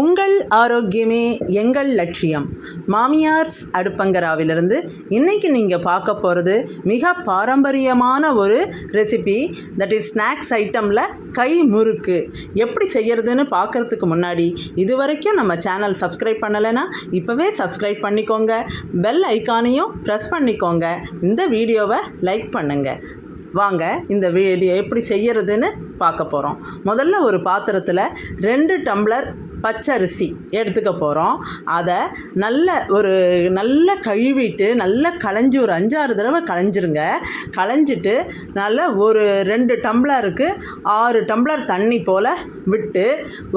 உங்கள் ஆரோக்கியமே எங்கள் லட்சியம். மாமியார்ஸ் அடுப்பங்கராவிலிருந்து இன்றைக்கி நீங்கள் பார்க்க போகிறது மிக பாரம்பரியமான ஒரு ரெசிபி தட் இஸ் ஸ்நாக்ஸ் ஐட்டமில் கை முறுக்கு. எப்படி செய்கிறதுன்னு பார்க்குறதுக்கு முன்னாடி இது வரைக்கும் நம்ம சேனல் சப்ஸ்கிரைப் பண்ணலைன்னா இப்போவே சப்ஸ்கிரைப் பண்ணிக்கோங்க. பெல் ஐக்கானையும் ப்ரெஸ் பண்ணிக்கோங்க. இந்த வீடியோவை லைக் பண்ணுங்கள் வாங்க இந்த வீடியோ எப்படி செய்யறதுன்னு பார்க்க போகிறோம் முதல்ல ஒரு பாத்திரத்தில் ரெண்டு டம்ளர் பச்சரிசி எடுத்துக்க போகிறோம் அதை நல்ல ஒரு நல்ல கழுவிட்டு நல்லா களைஞ்சி ஒரு அஞ்சாறு தடவை களைஞ்சிருங்க. களைஞ்சிட்டு நல்லா ஒரு ரெண்டு டம்ளருக்கு ஆறு டம்ளர் தண்ணி போல் விட்டு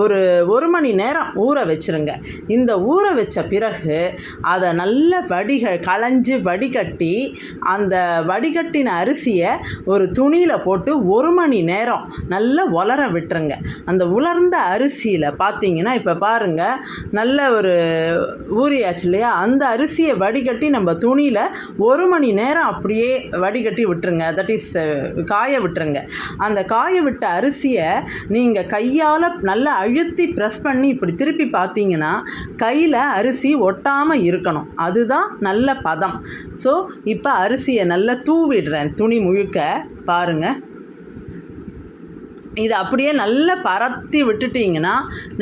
ஒரு ஒரு மணி நேரம் ஊற வச்சிருங்க. இந்த ஊற வச்ச பிறகு அதை நல்ல வடிக களைஞ்சி வடிகட்டி அந்த வடிகட்டின அரிசியை ஒரு துணியில் போட்டு ஒரு மணி நேரம் நல்லா உலர விட்டுருங்க. அந்த உலர்ந்த அரிசியில் பார்த்தீங்கன்னா இப்போ பாருங்கள் நல்ல ஒரு ஊறியாச்சு இல்லையா? அந்த அரிசியை வடிகட்டி நம்ம துணியில் ஒரு மணி நேரம் அப்படியே வடிகட்டி விட்டுருங்க. தட் இஸ் காய விட்டுருங்க. அந்த காய விட்ட அரிசியை நீங்கள் கையால் நல்லா அழுத்தி ப்ரெஸ் பண்ணி இப்படி திருப்பி பார்த்தீங்கன்னா கையில் அரிசி ஒட்டாமல் இருக்கணும். அதுதான் நல்ல பதம். ஸோ இப்போ அரிசியை நல்லா தூவிடுறேன் துணி முழுக்க. பாருங்கள் இதை அப்படியே நல்லா பரத்தி விட்டுட்டிங்கன்னா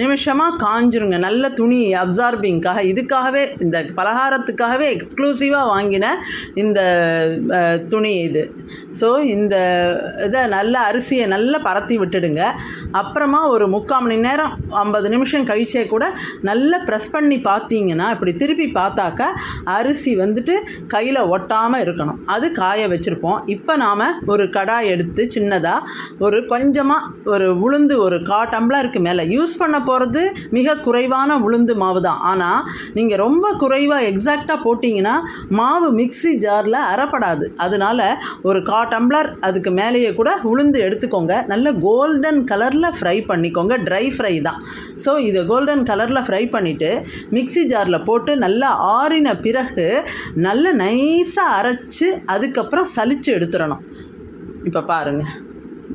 நிமிஷமாக காஞ்சிருங்க. நல்ல துணி அப்சார்பிங்காக இதுக்காகவே இந்த பலகாரத்துக்காகவே எக்ஸ்க்ளூசிவாக வாங்கின இந்த துணி இது. ஸோ இந்த இதை நல்ல அரிசியை நல்லா பரத்தி விட்டுடுங்க. அப்புறமா ஒரு முக்கால் மணி நேரம் ஐம்பது நிமிஷம் கழிச்சே கூட நல்லா ப்ரெஸ் பண்ணி பார்த்தீங்கன்னா இப்படி திருப்பி பார்த்தாக்கா அரிசி வந்துட்டு கையில் ஒட்டாமல் இருக்கணும். அது காய வச்சுருப்போம். இப்போ நாம் ஒரு கடாய் எடுத்து சின்னதாக ஒரு கொஞ்சமாக ஒரு உளுந்து ஒரு கா டம்ளருக்கு மேலே. யூஸ் பண்ண போகிறது மிக குறைவான உளுந்து மாவு தான். ஆனால் நீங்கள் ரொம்ப குறைவாக எக்ஸாக்டாக போட்டிங்கன்னா மாவு மிக்ஸி ஜாரில் அறப்படாது. அதனால ஒரு கா டம்ளர் அதுக்கு மேலேயே கூட உளுந்து எடுத்துக்கோங்க. நல்ல கோல்டன் கலரில் ஃப்ரை பண்ணிக்கோங்க. ட்ரை ஃப்ரை தான். ஸோ இதை கோல்டன் கலரில் ஃப்ரை பண்ணிவிட்டு மிக்ஸி ஜாரில் போட்டு நல்லா ஆறின பிறகு நல்ல நைஸாக அரைச்சி அதுக்கப்புறம் சலித்து எடுத்துடணும் இப்போ பாருங்கள்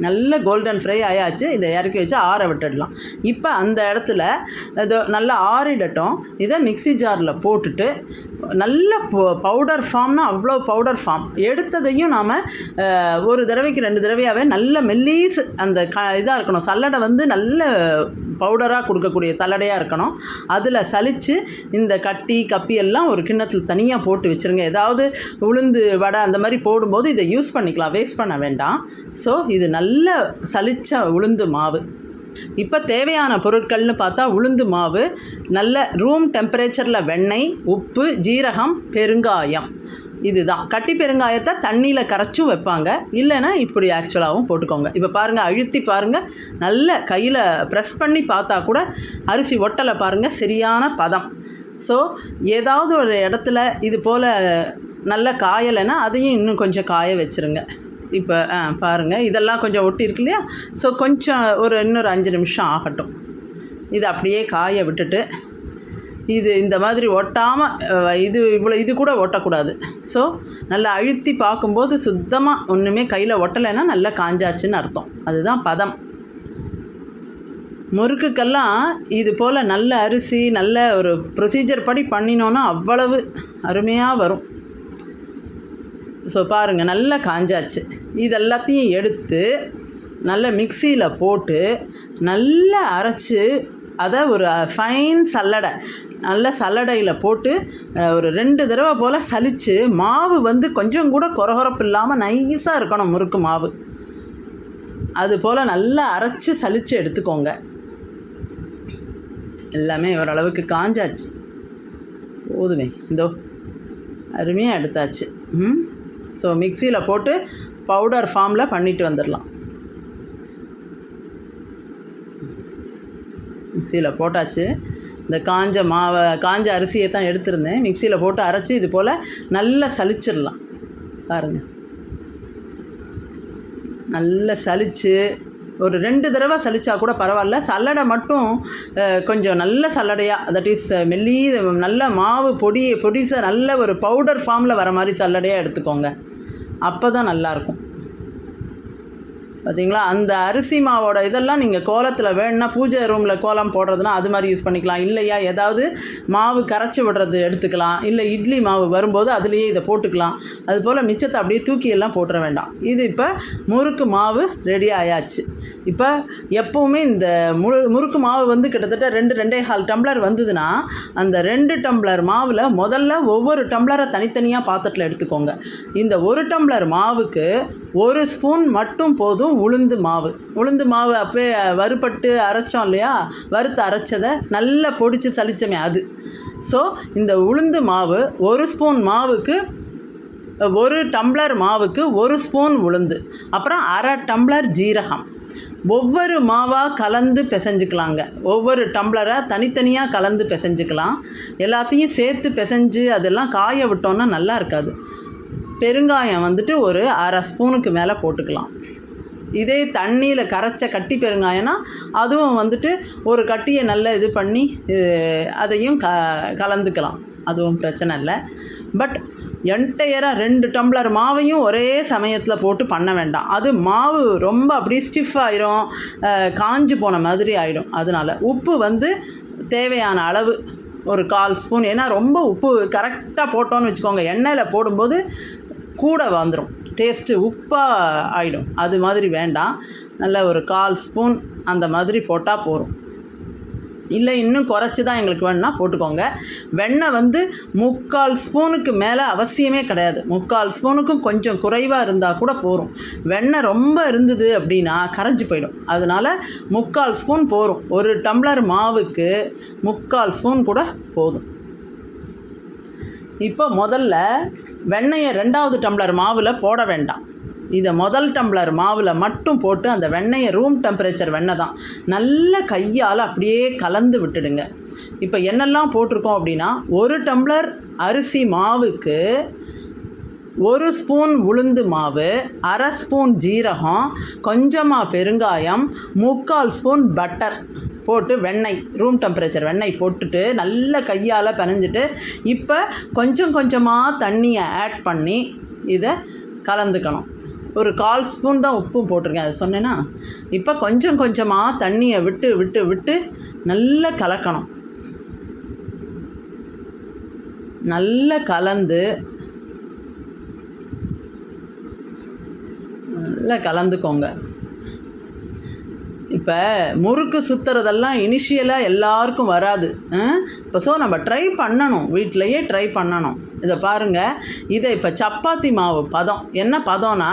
நல்ல கோல்டன் ஃப்ரை ஆயாச்சு. இதை இறக்கி வச்சு ஆற விட்டுடலாம். இப்போ அந்த இடத்துல இது நல்லா ஆறிடட்டும். இதை மிக்ஸி ஜாரில் போட்டுட்டு நல்ல பவுடர் ஃபார்ம்னா அவ்வளோ பவுடர் ஃபார்ம் எடுத்ததையும் நாம் ஒரு தடவைக்கு ரெண்டு தடவையாகவே நல்ல மெல்லீஸ் அந்த க இதாக இருக்கணும். சல்லடை வந்து நல்ல பவுடராக கொடுக்கக்கூடிய சல்லடையாக இருக்கணும். அதில் சலித்து இந்த கட்டி கப்பி எல்லாம் ஒரு கிண்ணத்தில் தனியாக போட்டு வச்சுருங்க. ஏதாவது உளுந்து வடை அந்த மாதிரி போடும்போது இதை யூஸ் பண்ணிக்கலாம். வேஸ்ட் பண்ண வேண்டாம். ஸோ இது நல்ல சலித்த உளுந்து மாவு. இப்போ தேவையான பொருட்கள்னு பார்த்தா உளுந்து மாவு நல்ல ரூம் டெம்பரேச்சரில் வெண்ணெய் உப்பு ஜீரகம் பெருங்காயம். இதுதான். கட்டி பெருங்காயத்தை தண்ணியில் கரைச்சும் வைப்பாங்க. இல்லைன்னா இப்படி ஆக்சுவலாகவும் போட்டுக்கோங்க. இப்போ பாருங்கள் அழுத்தி பாருங்கள் நல்ல கையில் ப்ரெஸ் பண்ணி பார்த்தா கூட அரிசி ஒட்டலை பாருங்கள் சரியான பதம். ஸோ ஏதாவது ஒரு இடத்துல இது போல் நல்ல காயலைன்னா அதையும் இன்னும் கொஞ்சம் காய வச்சுருங்க. இப்போ ஆ பாருங்கள் இதெல்லாம் கொஞ்சம் ஒட்டி இருக்கு இல்லையா? ஸோ கொஞ்சம் ஒரு இன்னொரு அஞ்சு நிமிஷம் ஆகட்டும். இது அப்படியே காய விட்டுட்டு இது இந்த மாதிரி ஒட்டாமல் இது இவ்வளோ இது கூட ஒட்டக்கூடாது. ஸோ நல்லா அழுத்தி பார்க்கும்போது சுத்தமாக ஒன்றுமே கையில் ஒட்டலைன்னா நல்லா காஞ்சாச்சுன்னு அர்த்தம். அதுதான் பதம். முறுக்குக்கெல்லாம் இது போல் நல்ல அரிசி நல்ல ஒரு ப்ரொசீஜர் படி பண்ணினோன்னா அவ்வளவு அருமையாக வரும். ஸோ பாருங்கள் நல்லா காஞ்சாச்சு. இது எல்லாத்தையும் எடுத்து நல்ல மிக்சியில் போட்டு நல்லா அரைச்சி அதை ஒரு ஃபைன் சல்லடை நல்ல சல்லடையில் போட்டு ஒரு ரெண்டு தடவை போல் சலித்து மாவு வந்து கொஞ்சம் கூட குறகுறப்பு இல்லாமல் நைஸாக இருக்கணும் முறுக்கு மாவு. அது போல் நல்லா அரைச்சி சலித்து எடுத்துக்கோங்க. எல்லாமே ஓரளவுக்கு காஞ்சாச்சு. போதுமே இதோ அருமையாக எடுத்தாச்சு. ம்? ஸோ மிக்சியில் போட்டு பவுடர் ஃபார்மில் பண்ணிட்டு வந்துடலாம் மிக்சியில் போட்டாச்சு. இந்த காஞ்ச மாவை காஞ்ச அரிசியை தான் எடுத்திருந்தேன். மிக்சியில் போட்டு அரைச்சி இது போல் நல்லா சலிச்சிடலாம் பாருங்கள் நல்லா சலித்து ஒரு ரெண்டு தடவை சலிச்சா கூட பரவாயில்ல. சல்லடை மட்டும் கொஞ்சம் நல்ல சல்லடையாக தட் இஸ் மெல்லி நல்ல மாவு பொடி பொடிசை நல்ல ஒரு பவுடர் ஃபார்மில் வர மாதிரி சல்லடையாக எடுத்துக்கோங்க. அப்போ தான் நல்லாயிருக்கும் பார்த்தீங்களா அந்த அரிசி மாவோட இதெல்லாம் நீங்கள் கோலத்தில் வேணும்னா பூஜை ரூமில் கோலம் போடுறதுனா அது மாதிரி யூஸ் பண்ணிக்கலாம். இல்லையா? ஏதாவது மாவு கரைச்சி விடுறது எடுத்துக்கலாம். இல்லை இட்லி மாவு வரும்போது அதுலேயே இதை போட்டுக்கலாம். அது போல் மிச்சத்தை அப்படியே தூக்கி எல்லாம் போட்டுற வேண்டாம். இது இப்போ முறுக்கு மாவு ரெடி ஆயாச்சு. இப்போ எப்போவுமே இந்த முறு முறுக்கு மாவு வந்து கிட்டத்தட்ட ரெண்டு ரெண்டே கால் டம்ளர் வந்ததுன்னா அந்த ரெண்டு டம்ளர் மாவில் முதல்ல ஒவ்வொரு டம்ளரை தனித்தனியாக பாத்திரத்தில் எடுத்துக்கோங்க. இந்த ஒரு டம்ளர் மாவுக்கு ஒரு ஸ்பூன் மட்டும் போதும் உளுந்து மாவு. உளுந்து மாவு அப்போயே வறுபட்டு அரைச்சோம் இல்லையா? வறுத்து அரைச்சதை நல்லா பொடிச்சு சலிச்சமே அது. ஸோ இந்த உளுந்து மாவு ஒரு ஸ்பூன் மாவுக்கு ஒரு டம்ளர் மாவுக்கு ஒரு ஸ்பூன் உளுந்து. அப்புறம் அரை டம்ளர் ஜீரகம். ஒவ்வொரு மாவாக கலந்து பிசைஞ்சுக்கலாங்க. ஒவ்வொரு டம்ளரை தனித்தனியாக கலந்து பிசைஞ்சுக்கலாம். எல்லாத்தையும் சேர்த்து பிசைஞ்சு அதெல்லாம் காய விட்டோன்னா நல்லா இருக்காது. பெருங்காயம் வந்துட்டு ஒரு அரை ஸ்பூனுக்கு மேலே போட்டுக்கலாம். இதே தண்ணியில் கரைச்ச கட்டி பெருங்காயம்னா அதுவும் வந்துட்டு ஒரு கட்டியை நல்லா இது பண்ணி அதையும் க கலந்துக்கலாம். அதுவும் பிரச்சனை இல்லை. பட் என்டையராக ரெண்டு டம்ளர் மாவையும் ஒரே சமயத்தில் போட்டு பண்ண வேண்டாம். அது மாவு ரொம்ப அப்படியே ஸ்டிஃப் ஆயிரும் அஹ், காஞ்சு போன மாதிரி ஆகிடும் அதனால் உப்பு வந்து தேவையான அளவு ஒரு கால் ஸ்பூன். ஏன்னா ரொம்ப உப்பு கரெக்டாக போட்டோன்னு வச்சுக்கோங்க. எண்ணெயில் போடும்போது கூட வந்துடும் டேஸ்ட்டு உப்பாக ஆகிடும் அது மாதிரி வேண்டாம். நல்ல ஒரு கால் ஸ்பூன் அந்த மாதிரி போட்டால் போதும். இல்லை இன்னும் குறைச்சி தான் எங்களுக்கு வேணும்னா போட்டுக்கோங்க. வெண்ணெய் வந்து முக்கால் ஸ்பூனுக்கு மேலே அவசியமே கிடையாது. முக்கால் ஸ்பூனுக்கும் கொஞ்சம் குறைவாக இருந்தால் கூட போதும். வெண்ணெய் ரொம்ப இருந்தது அப்படின்னா கரைஞ்சி போயிடும். அதனால் முக்கால் ஸ்பூன் போதும். ஒரு டம்ளர் மாவுக்கு முக்கால் ஸ்பூன் கூட போதும். இப்போ முதல்ல வெண்ணெயை ரெண்டாவது டம்ளர் மாவில் போட வேண்டாம். இதை முதல் டம்ளர் மாவில் மட்டும் போட்டு அந்த வெண்ணெயை ரூம் டெம்பரேச்சர் வெண்ணெய் தான் நல்ல கையால் அப்படியே கலந்து விட்டுடுங்க. இப்போ என்னெல்லாம் போட்டிருக்கோம் அப்படின்னா ஒரு டம்ளர் அரிசி மாவுக்கு ஒரு ஸ்பூன் உளுந்து மாவு அரை ஸ்பூன் ஜீரகம் கொஞ்சமாக பெருங்காயம் முக்கால் ஸ்பூன் பட்டர். போட்டு வெண்ணெய் ரூம் டெம்பரேச்சர் வெண்ணெய் போட்டுட்டு நல்ல கையால் பிணைஞ்சிட்டு இப்போ கொஞ்சம் கொஞ்சமாக தண்ணியை ஆட் பண்ணி இதை கலந்துக்கணும். ஒரு கால் ஸ்பூன் தான் உப்பும் போட்டிருக்கேன் அது சொன்னேன்னா இப்போ கொஞ்சம் கொஞ்சமாக தண்ணியை விட்டு விட்டு விட்டு நல்லா கலக்கணும். நல்லா கலந்து நல்லா கலந்துக்கோங்க. இப்போ முறுக்கு சுற்றுறதெல்லாம் இனிஷியலாக எல்லாருக்கும் வராது. இப்போ ஸோ நம்ம ட்ரை பண்ணணும். வீட்டிலையே ட்ரை பண்ணணும். இதை பாருங்கள் இதை இப்போ சப்பாத்தி மாவு பதம். என்ன பதம்னா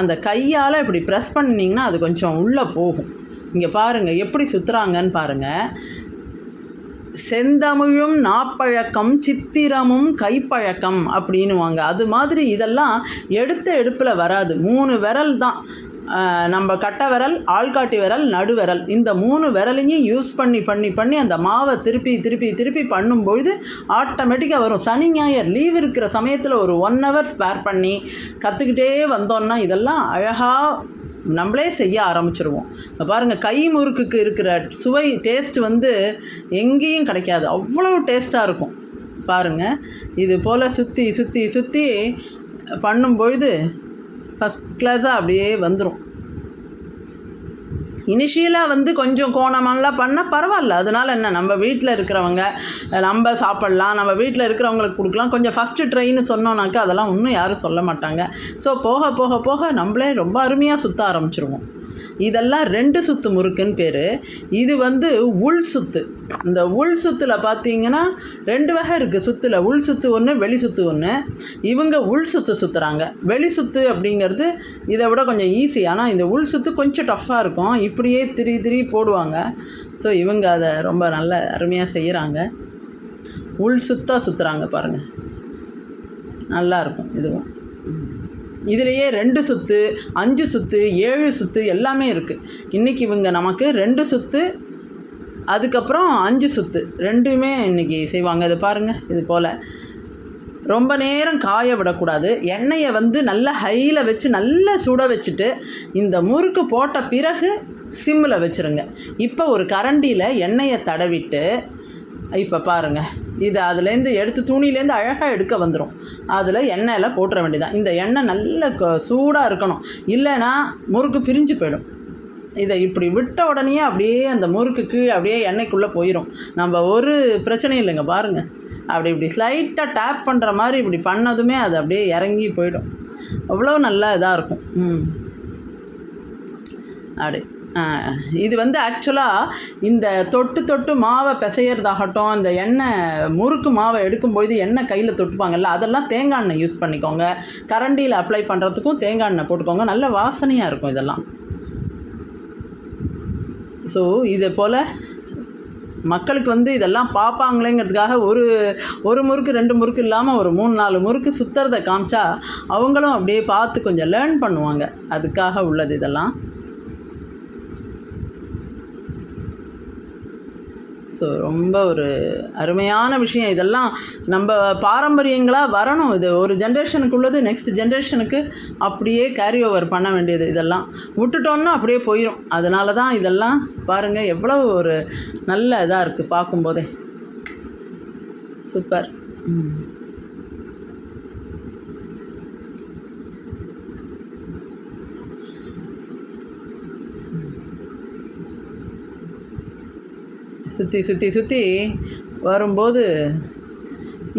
அந்த கையால் இப்படி ப்ரெஸ் பண்ணிங்கன்னா அது கொஞ்சம் உள்ளே போகும். இங்கே பாருங்கள் எப்படி சுற்றுறாங்கன்னு பாருங்கள் செந்தமிழும் நாப்பழக்கம் சித்திரமும் கைப்பழக்கம் அப்படின்னுவாங்க. அது மாதிரி இதெல்லாம் எடுத்த எடுப்பில் வராது. மூணு விரல் தான். நம்ம கட்டை விரல் ஆள்காட்டி விரல் நடு விரல். இந்த மூணு விரலையும் யூஸ் பண்ணி பண்ணி பண்ணி அந்த மாவை திருப்பி திருப்பி திருப்பி பண்ணும்பொழுது ஆட்டோமேட்டிக்காக வரும். சனி ஞாயிறு லீவ் இருக்கிற சமயத்தில் ஒரு ஒன் ஹவர் ஸ்பேர் பண்ணி கற்றுக்கிட்டே வந்தோன்னா இதெல்லாம் அழகாக நம்மளே செய்ய ஆரம்பிச்சிருவோம். இப்போ பாருங்கள் கை முறுக்குக்கு இருக்கிற சுவை டேஸ்ட் வந்து எங்கேயும் கிடைக்காது. அவ்வளோ டேஸ்ட்டாக இருக்கும். பாருங்கள் இது போல் சுற்றி சுற்றி சுற்றி பண்ணும்பொழுது ஃபஸ்ட் கிளாஸாக அப்படியே வந்துடும் இனிஷியலாக வந்து கொஞ்சம் கோணமெல்லாம் பண்ணால் பரவாயில்ல. அதனால் என்ன நம்ம வீட்டில் இருக்கிறவங்க நம்ம சாப்பிட்லாம் நம்ம வீட்டில் இருக்கிறவங்களுக்கு கொடுக்கலாம். கொஞ்சம் ஃபஸ்ட்டு ட்ரெயின்னு சொன்னோன்னாக்கா அதெல்லாம் இன்னும் யாரும் சொல்ல மாட்டாங்க. ஸோ போக போக போக நம்மளே ரொம்ப அருமையாக சுற்ற ஆரம்பிச்சிருவோம். இதெல்லாம் ரெண்டு சுத்து முறுக்குன்னு பேர். இது வந்து உள் சுத்து. இந்த உள் சுத்தில் பார்த்தீங்கன்னா ரெண்டு வகை இருக்குது சுத்தில் உள் சுத்து ஒன்று வெளி சுத்து ஒன்று இவங்க உள் சுத்து சுற்றுறாங்க வெளி சுத்து அப்படிங்கிறது இதை விட கொஞ்சம் ஈஸி ஆனால் இந்த உள் சுத்து கொஞ்சம் டஃப்பாக இருக்கும். இப்படியே திரி திரி போடுவாங்க. ஸோ இவங்க அதை ரொம்ப நல்ல அருமையாக செய்கிறாங்க உள் சுத்தாக சுற்றுறாங்க பாருங்கள் நல்லாயிருக்கும் இதுவும். இதுலேயே ரெண்டு சுத்து அஞ்சு சுத்து ஏழு சுத்து எல்லாமே இருக்குது இன்றைக்கி இவங்க நமக்கு ரெண்டு சுத்து அதுக்கப்புறம் அஞ்சு சுத்து. ரெண்டுமே இன்றைக்கி செய்வாங்க. இது பாருங்கள் இது போல். ரொம்ப நேரம் காய விடக்கூடாது. எண்ணெயை வந்து நல்லா ஹையில் வச்சு நல்லா சுட வச்சுட்டு இந்த முறுக்கு போட்ட பிறகு சிம்மில் வச்சுருங்க. இப்போ ஒரு கரண்டியில் எண்ணெயை தடவிட்டு இப்போ பாருங்கள் இது அதுலேருந்து எடுத்து துணியிலேருந்து அழகாக எடுக்க வந்துடும் அதில் எண்ணெயில் போட்டுற வேண்டியதான் இந்த எண்ணெய் நல்ல க- சூடாக இருக்கணும். இல்லைன்னா முறுக்கு பிரிஞ்சு போயிடும். இதை இப்படி விட்ட உடனே அப்படியே அந்த முறுக்கு கீழே அப்படியே எண்ணெய்க்குள்ளே போயிடும் நம்ம ஒரு பிரச்சனையும் இல்லைங்க பாருங்கள் அப்படி இப்படி ஸ்லைட்டாக டேப் பண்ணுற மாதிரி இப்படி பண்ணதுமே அது அப்படியே இறங்கி போயிடும். அவ்வளோ நல்லா இதாக இருக்கும். ம். அப்படி. இது வந்து ஆக்சுவலாக இந்த தொட்டு தொட்டு மாவை பிசையறதாகட்டும் இந்த எண்ணெய் முறுக்கு மாவை எடுக்கும்பொழுது எண்ணெய் கையில் தொட்டுப்பாங்கல்ல அதெல்லாம் தேங்காய் எண்ணெய் யூஸ் பண்ணிக்கோங்க. கரண்டியில் அப்ளை பண்ணுறதுக்கும் தேங்காய் எண்ணெய் போட்டுக்கோங்க. நல்ல வாசனையாக இருக்கும் இதெல்லாம். ஸோ இதே போல் மக்களுக்கு வந்து இதெல்லாம் பார்ப்பாங்களேங்கிறதுக்காக ஒரு ஒரு முறுக்கு ரெண்டு முறுக்கு இல்லாமல் ஒரு மூணு நாலு முறுக்கு சுற்றுறதை காமிச்சா அவங்களும் அப்படியே பார்த்து கொஞ்சம் லேர்ன் பண்ணுவாங்க. அதுக்காக உள்ளது இதெல்லாம். ஸோ ரொம்ப ஒரு அருமையான விஷயம். இதெல்லாம் நம்ம பாரம்பரியங்களாக வரணும். இது ஒரு ஜென்ரேஷனுக்கு உள்ளது நெக்ஸ்ட் ஜென்ரேஷனுக்கு அப்படியே கேரி ஓவர் பண்ண வேண்டியது இதெல்லாம். விட்டுட்டோம்னா அப்படியே போயிடும் அதனால தான் இதெல்லாம் பாருங்கள் எவ்வளோ ஒரு நல்ல இதாக இருக்குது பார்க்கும்போதே. சூப்பர். ம். சுற்றி சுற்றி சுற்றி வரும்போது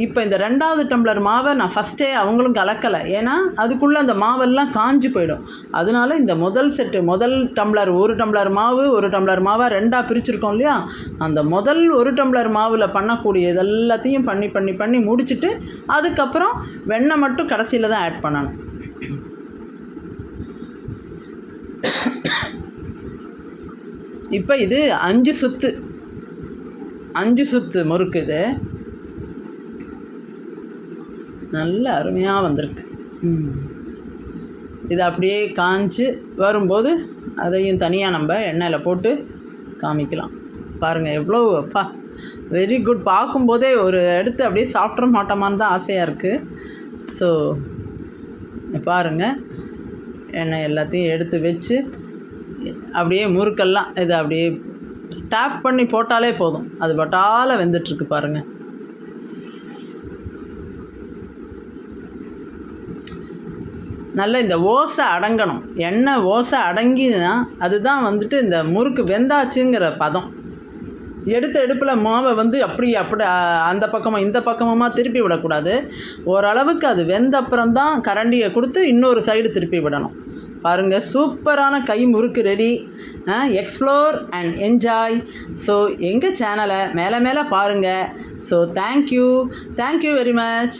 இப்போ இந்த ரெண்டாவது டம்ளர் மாவை நான் ஃபஸ்ட்டே அவங்களும் கலக்கலை. ஏன்னா அதுக்குள்ளே அந்த மாவெல்லாம் காஞ்சு போயிடும். அதனால இந்த முதல் செட்டு முதல் டம்ளர் ஒரு டம்ளர் மாவு ஒரு டம்ளர் மாவை ரெண்டாக பிரிச்சுருக்கோம் இல்லையா? அந்த முதல் ஒரு டம்ளர் மாவில் பண்ணக்கூடிய இதெல்லாத்தையும் பண்ணி பண்ணி பண்ணி முடிச்சுட்டு அதுக்கப்புறம் வெண்ணெய் மட்டும் கடைசியில் தான் ஆட் பண்ணணும். இப்போ இது அஞ்சு சுத்து. அஞ்சு சுத்து முறுக்கு இது. நல்ல அருமையாக வந்திருக்கு. இது அப்படியே காஞ்சு வரும்போது அதையும் தனியாக நம்ம எண்ணெயில் போட்டு காமிக்கலாம். பாருங்கள் எவ்வளோ அப்பா வெரி குட் பார்க்கும்போதே ஒரு எடுத்து அப்படியே சாப்பிட்ற மாட்டோமான்னு தான் ஆசையாக இருக்குது ஸோ பாருங்கள் எண்ணெய் எல்லாத்தையும் எடுத்து வச்சு அப்படியே முறுக்கெல்லாம் இதை அப்படியே டேப் பண்ணி போட்டாலே போதும். அது பட்டால வெந்துட்டுருக்கு பாருங்கள் நல்ல இந்த ஓசை அடங்கணும். எண்ணெய் ஓசை அடங்கினா அதுதான் வந்துட்டு இந்த முறுக்கு வெந்தாச்சுங்கிற பதம். எடுத்த எடுப்பில் மாவை வந்து அப்படி அப்படி அந்த பக்கமாக இந்த பக்கமாக திருப்பி விடக்கூடாது. ஓரளவுக்கு அது வெந்த அப்புறம் தான் கரண்டியை கொடுத்து இன்னொரு சைடு திருப்பி விடணும். பாருங்கள் சூப்பரான கை முறுக்கு ready explore and enjoy so எங்கள் சேனலை மேலே மேலே பாருங்கள் so thank you thank you very much